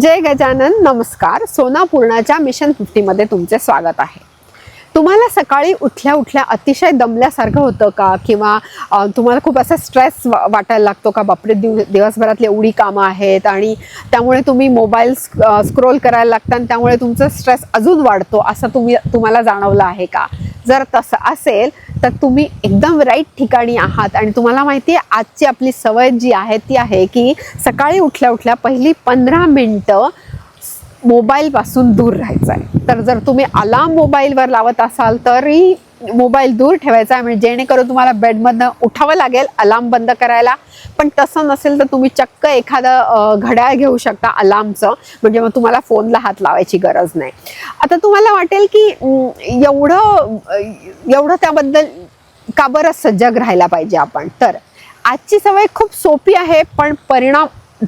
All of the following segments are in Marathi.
जय गजानन नमस्कार. सोनापूर्णाच्या मिशन फिफ्टीमध्ये तुमचे स्वागत आहे. तुम्हाला सकाळी उठल्या उठल्या अतिशय दमल्यासारखं होतं का? किंवा तुम्हाला खूप असा स्ट्रेस वाटायला लागतो का? बापरे दिव दिवसभरातली एवढी कामं आहेत आणि त्यामुळे तुम्ही मोबाईल स्क्रोल करायला लागता आणि त्यामुळे तुमचा स्ट्रेस अजून वाढतो असं तुम्ही तुम्हाला जाणवलं आहे का? जर तसं असेल तर तुम्ही एकदम राईट ठिकाणी आहात. आणि तुम्हाला माहिती आहे आजची आपली सवय जी आहे ती आहे की सकाळी उठल्या उठल्या पहिली पंधरा मिनटं मोबाईलपासून दूर राहायचं आहे तर जर तुम्ही अलार्म मोबाईलवर लावत असाल तरी मोबाईल दूर ठेवायचा आहे. म्हणजे जेणेकरून तुम्हाला बेडमधनं उठावं लागेल अलार्म बंद करायला. पण तसं नसेल तर तुम्ही चक्क एखादं घड्याळ घेऊ शकता अलार्मचं म्हणजे मग तुम्हाला फोनला हात लावायची गरज नाही. आता तुम्हाला वाटेल की एवढं एवढं त्याबद्दल का बरं सजग राहायला पाहिजे आपण? तर आजची सवय खूप सोपी आहे पण परिणाम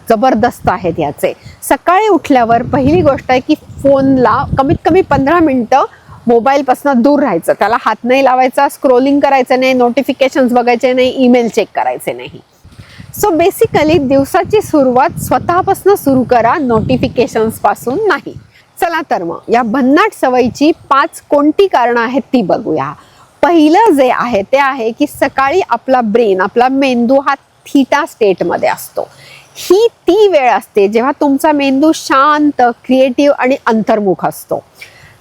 जबरदस्त आहेत याचे. सकाळी उठल्यावर पहिली गोष्ट आहे की फोनला कमीत कमी पंधरा मिनटं मोबाईलपासून दूर राहायचं. त्याला हात नाही लावायचा स्क्रोलिंग करायचं नाही नोटिफिकेशन्स बघायचे नाही ईमेल चेक करायचे नाही. सो बेसिकली दिवसाची सुरुवात स्वतःपासून सुरू करा नोटिफिकेशन्सपासून नाही. चला तर मग या भन्नाट सवयीची पाच कोणती कारणं आहेत ती बघूया. पहिलं जे आहे ते आहे की सकाळी आपला ब्रेन आपला मेंदू हा थीटा स्टेटमध्ये असतो. ही ती वेळ असते जेव्हा तुमचा मेंदू शांत क्रिएटिव्ह आणि अंतर्मुख असतो.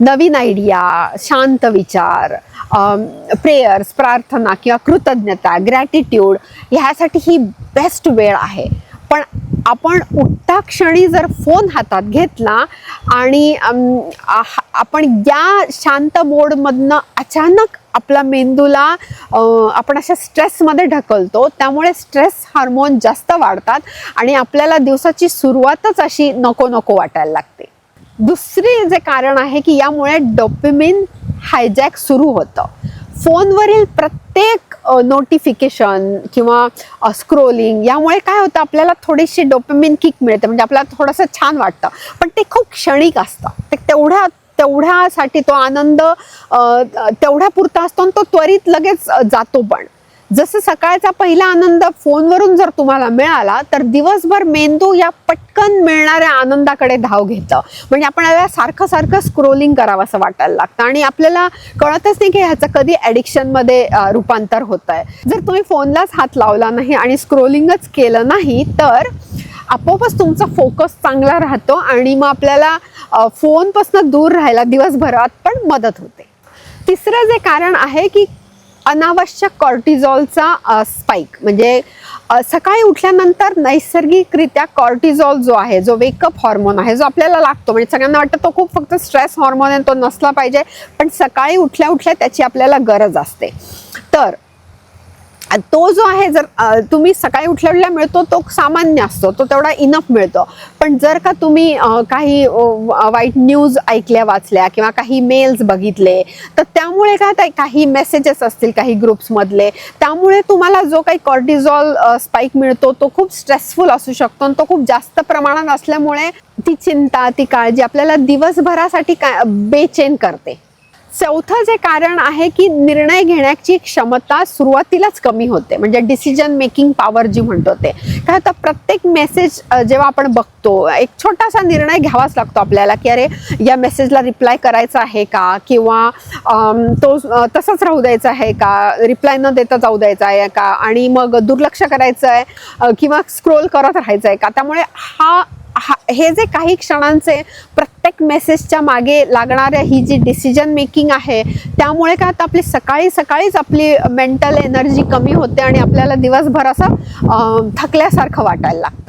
नवीन आयडिया शांत विचार प्रेयर्स प्रार्थना किंवा कृतज्ञता ग्रॅटिट्यूड ह्यासाठी ही बेस्ट वेळ आहे. पण आपण उठता क्षणी जर फोन हातात घेतला आणि आपण या शांत मोडमधनं अचानक आपला मेंदूला आपण अशा स्ट्रेसमध्ये ढकलतो त्यामुळे स्ट्रेस हार्मोन जास्त वाढतात आणि आपल्याला दिवसाची सुरुवातच अशी नको नको वाटायला लागते. दुसरे जे कारण आहे की यामुळे डोपिमिन हायजॅक सुरू होतं. फोनवरील प्रत्येक नोटिफिकेशन किंवा स्क्रोलिंग यामुळे काय होतं आपल्याला थोडीशी डोपेमिन किक मिळते. म्हणजे आपल्याला थोडंसं छान वाटतं. पण ते खूप क्षणिक असतं. ते तेवढ्या तेवढ्यासाठी तो आनंद तेवढ्या पुरता असतो आणि तो त्वरित लगेच जातो पण. जसं सकाळचा पहिला आनंद फोनवरून जर तुम्हाला मिळाला तर दिवसभर मेंदू या पटकन मिळणाऱ्या आनंदाकडे धाव घेतं. म्हणजे आपल्याला सारखं सारखं स्क्रोलिंग करावं असं वाटायला लागतं. आणि आपल्याला कळतच नाही की ह्याचं कधी ॲडिक्शनमध्ये रूपांतर होत आहे जर तुम्ही फोनलाच हात लावला नाही आणि स्क्रोलिंगच केलं नाही तर आपोआपच तुमचा फोकस चांगला राहतो आणि मग आपल्याला फोनपासून दूर राहायला दिवसभरात पण मदत होते. तिसरं जे कारण आहे की अनावश्यक कॉर्टिझॉलचा स्पाइक म्हणजे सकाळी उठल्यानंतर नैसर्गिकरित्या कॉर्टिझॉल जो आहे जो वेकअप हॉर्मोन आहे जो आपल्याला लागतो. म्हणजे सगळ्यांना वाटतं तो खूप फक्त स्ट्रेस हॉर्मोन आहे तो नसला पाहिजे पण सकाळी उठल्या उठल्या त्याची आपल्याला गरज असते. तर तो जो आहे जर तुम्ही सकाळी उठल्या उठल्या मिळतो तो सामान्य असतो तो तेवढा इनफ मिळतो. पण जर का तुम्ही काही वाईट न्यूज ऐकल्या वाचल्या किंवा काही मेल्स बघितले तर त्यामुळे काय काही मेसेजेस असतील काही ग्रुप्समधले त्यामुळे तुम्हाला जो काही कॉर्टिझॉल स्पाईक मिळतो तो खूप स्ट्रेसफुल असू शकतो आणि तो खूप जास्त प्रमाणात असल्यामुळे ती चिंता ती काळजी आपल्याला दिवसभरासाठी काय बेचैन करते. चौथं जे कारण आहे की निर्णय घेण्याची क्षमता सुरुवातीलाच कमी होते. म्हणजे डिसिजन मेकिंग पॉवर जी म्हणतो ते. काय होतं प्रत्येक मेसेज जेव्हा आपण बघतो एक छोटासा निर्णय घ्यावाच लागतो आपल्याला की अरे या मेसेजला रिप्लाय करायचा आहे का? किंवा तो तसंच राहू द्यायचा आहे का? रिप्लाय न देता जाऊ द्यायचा आहे का? आणि मग दुर्लक्ष करायचं आहे किंवा स्क्रोल करत राहायचं आहे का? त्यामुळे हा हा हे जे काही क्षणांचे प्रत्येक मेसेजच्या मागे लागणाऱ्या ही जी डिसिजन मेकिंग आहे त्यामुळे काय आता आपली सकाळी सकाळीच आपली मेंटल एनर्जी कमी होते आणि आपल्याला दिवसभर असं थकल्यासारखं वाटायला लागतं.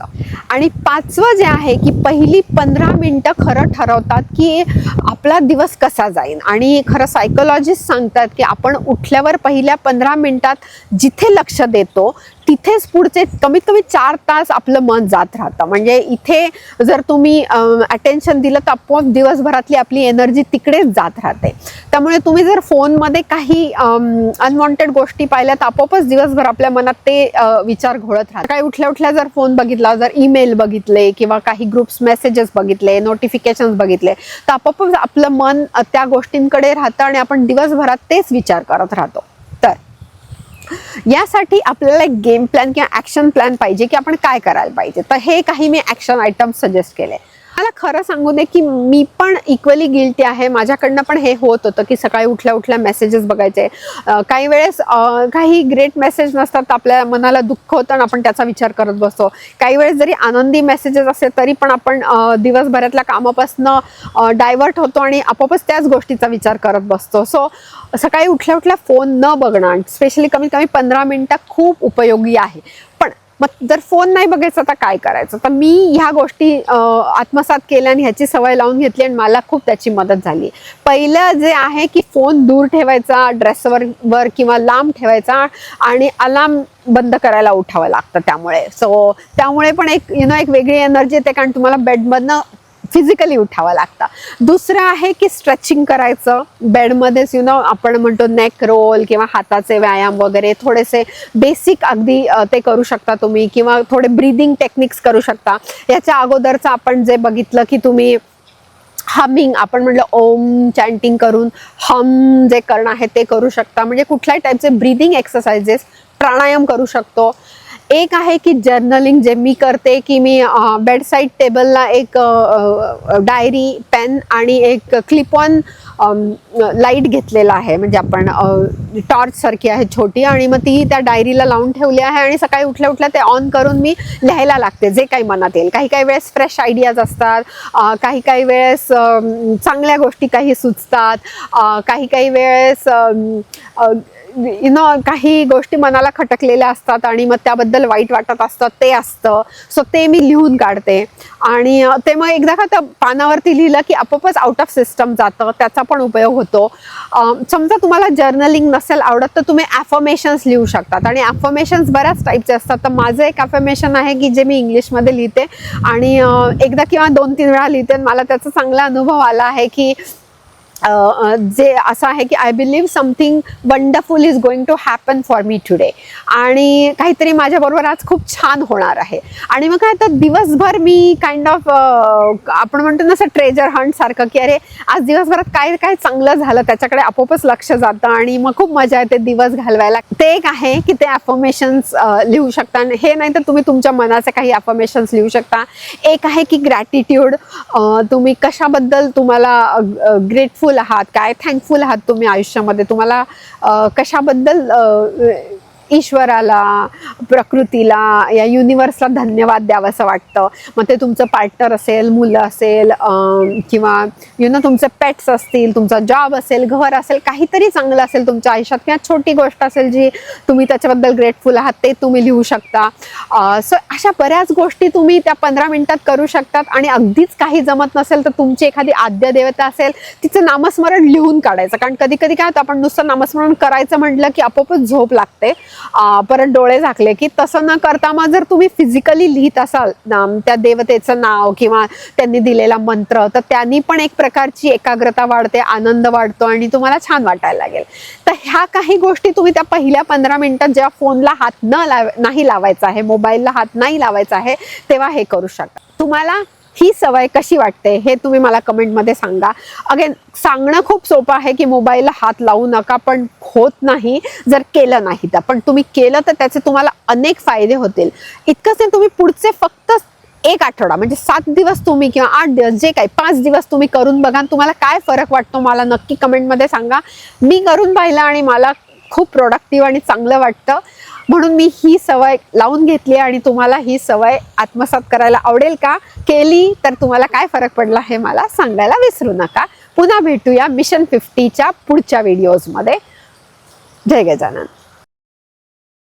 आणि पाचवं जे आहे की पहिली पंधरा मिनटं खरं ठरवतात की आपला दिवस कसा जाईल. आणि खरं सायकोलॉजिस्ट सांगतात की आपण उठल्यावर पहिल्या पंधरा मिनटात जिथे लक्ष देतो तिथेच पुढचे कमीत कमी चार तास आपलं मन जात राहतं. म्हणजे इथे जर तुम्ही अटेन्शन दिलं तर आपोआप दिवसभरातली आपली एनर्जी तिकडेच जात राहते. त्यामुळे तुम्ही जर फोनमध्ये काही अनवॉन्टेड गोष्टी पाहिल्या तर आपोआपच दिवसभर आपल्या मनात ते विचार घोळत राहतात. काही उठल्या उठल्या जर फोन बघितला जर ईमेल बघितले किंवा काही ग्रुप्स मेसेजेस बघितले नोटिफिकेशन बघितले तर आपोआपच आपलं मन त्या गोष्टींकडे राहतं आणि आपण दिवसभरात तेच विचार करत राहतो. तर यासाठी आपल्याला एक गेम प्लॅन किंवा ॲक्शन प्लॅन पाहिजे की आपण काय करायला पाहिजे. तर हे काही मी ॲक्शन आयटम सजेस्ट केले. मला खरं सांगू दे की मी पण इक्वली गिल्टी आहे. माझ्याकडनं पण हे होत होतं की सकाळी उठल्या उठल्या मेसेजेस बघायचे. काही वेळेस काही ग्रेट मेसेज नसतात तर आपल्या मनाला दुःख होतं आणि आपण त्याचा विचार करत बसतो. काही वेळेस जरी आनंदी मेसेजेस असेल तरी पण आपण दिवसभरातल्या कामापासनं डायव्हर्ट होतो आणि आपोआपच त्याच गोष्टीचा विचार करत बसतो. सो सकाळी उठल्या उठल्या फोन न बघणं स्पेशली कमीत कमी पंधरा मिनटं खूप उपयोगी आहे. पण मग जर फोन नाही बघायचा तर काय करायचं? तर मी ह्या गोष्टी आत्मसात केल्या आणि ह्याची सवय लावून घेतली आणि मला खूप त्याची मदत झाली. पहिलं जे आहे की फोन दूर ठेवायचा ड्रेसवर वर किंवा लांब ठेवायचा आणि अलार्म बंद करायला उठावं लागतं त्यामुळे. सो त्यामुळे पण एक यु नो एक वेगळी एनर्जी येते कारण तुम्हाला बेडमधनं फिजिकली उठावं लागतं. दुसरं आहे की स्ट्रेचिंग करायचं. बेडमध्येच यु नो आपण म्हणतो नेक रोल किंवा हाताचे व्यायाम वगैरे थोडेसे बेसिक अगदी ते करू शकता तुम्ही किंवा थोडे ब्रीदिंग टेक्निक्स करू शकता. याच्या अगोदरचं आपण जे बघितलं की तुम्ही हमिंग आपण म्हटलं ओम चॅन्टिंग करून हम जे करणं आहे ते करू शकता. म्हणजे कुठल्याही टाईपचे ब्रीदिंग एक्सरसाइजेस प्राणायाम करू शकतो. एक आहे की जर्नलिंग जे मी करते की मी बेडसाईड टेबलला एक डायरी पेन आणि एक क्लिप ऑन लाइट घेतलेला आहे. म्हणजे आपण टॉर्च सारखी आहे छोटी आणि मग ती त्या डायरीला लावून ठेवली आहे आणि सकाळी उठल्या उठल्या ते ऑन करून मी लिहायला लागते जे काही मनात येईल. काही काही वेळेस फ्रेश आयडियाज असतात काही काही वेळेस चांगल्या गोष्टी काही सुचतात काही काही वेळेस यु नो काही गोष्टी मनाला खटकलेल्या असतात आणि मग त्याबद्दल वाईट वाटत असतं ते असतं. सो ते मी लिहून काढते. आणि ते मग एकदा का त्या पानावरती लिहिलं की आपोआपच आउट ऑफ सिस्टम जातं त्याचा पण उपयोग होतो. समजा तुम्हाला जर्नलिंग नसेल आवडत तर तुम्ही ॲफर्मेशन्स लिहू शकतात. आणि ॲफर्मेशन्स बऱ्याच टाईपचे असतात. तर माझं एक ॲफर्मेशन आहे की जे मी इंग्लिशमध्ये लिहिते. आणि एकदा किंवा दोन तीन वेळा लिहिते आणि मला त्याचा चांगला अनुभव आला आहे की जे असं आहे की I believe something wonderful is going to happen for me today आणि काहीतरी माझ्याबरोबर आज खूप छान होणार आहे. आणि मग काय तर दिवसभर मी काइंड ऑफ आपण म्हणतो ना असं ट्रेजर हंट सारखं की अरे आज दिवसभरात काय काय चांगलं झालं? त्याच्याकडे आपोआपच लक्ष जातं आणि मग खूप मजा येते दिवस घालवायला. ते एक आहे की ते ॲफर्मेशन्स लिहू शकता. आणि हे नाही तर तुम्ही तुमच्या मनाचे काही ॲफर्मेशन्स लिहू शकता. एक आहे की ग्रॅटिट्यूड तुम्ही कशाबद्दल तुम्हाला ग्रेटफुल आहात? काय थँकफुल आहात तुम्ही आयुष्यामध्ये? तुम्हाला कशाबद्दल ईश्वराला प्रकृतीला या युनिवर्सला धन्यवाद द्यावंसं वाटतं. मग ते तुमचं पार्टनर असेल मुलं असेल किंवा यु नो तुमचे पेट्स असतील तुमचा जॉब असेल घर असेल काहीतरी चांगलं असेल तुमच्या आयुष्यात किंवा छोटी गोष्ट असेल जी तुम्ही त्याच्याबद्दल ग्रेटफुल आहात ते तुम्ही लिहू शकता. सो अशा बऱ्याच गोष्टी तुम्ही त्या पंधरा मिनिटात करू शकतात आणि अगदीच काही जमत नसेल तर तुमची एखादी आद्य देवता असेल तिचं नामस्मरण लिहून काढायचं. कारण कधी कधी काय होतं आपण नुसतं नामस्मरण करायचं म्हटलं की आपोआपच झोप लागते. परत डोळे झाकले की तसं न करता मग जर तुम्ही फिजिकली लिहित असाल नाम त्या देवतेचं नाव किंवा त्यांनी दिलेला मंत्र तर त्यांनी पण एक प्रकारची एकाग्रता वाढते आनंद वाढतो आणि तुम्हाला छान वाटायला लागेल. तर ह्या काही गोष्टी तुम्ही त्या पहिल्या पंधरा मिनिटात जेव्हा फोनला हात न लाव नाही लावायचा आहे मोबाईलला हात नाही लावायचा आहे तेव्हा हे करू शकता. तुम्हाला ही सवय कशी वाटते हे तुम्ही मला कमेंटमध्ये सांगा. अगेन सांगणं खूप सोपं आहे की मोबाईलला हात लावू नका पण होत नाही जर केलं नाही तर. पण तुम्ही केलं तर त्याचे तुम्हाला अनेक फायदे होतील. इतकंच नाही तुम्ही पुढचे फक्त एक आठवडा म्हणजे सात दिवस तुम्ही किंवा आठ दिवस जे काही पाच दिवस तुम्ही करून बघा तुम्हाला काय फरक वाटतो मला नक्की कमेंटमध्ये सांगा. मी करून पाहिलं आणि मला खूप प्रोडक्टिव्ह आणि चांगलं वाटतं. म्हणून मी ही सवय लावून घेतली आणि तुम्हाला ही सवय आत्मसात करायला आवडेल का? केली तर तुम्हाला काय फरक पडला हे मला सांगायला विसरू नका. पुन्हा भेटूया मिशन फिफ्टीच्या पुढच्या व्हिडिओजमध्ये जय गजानन.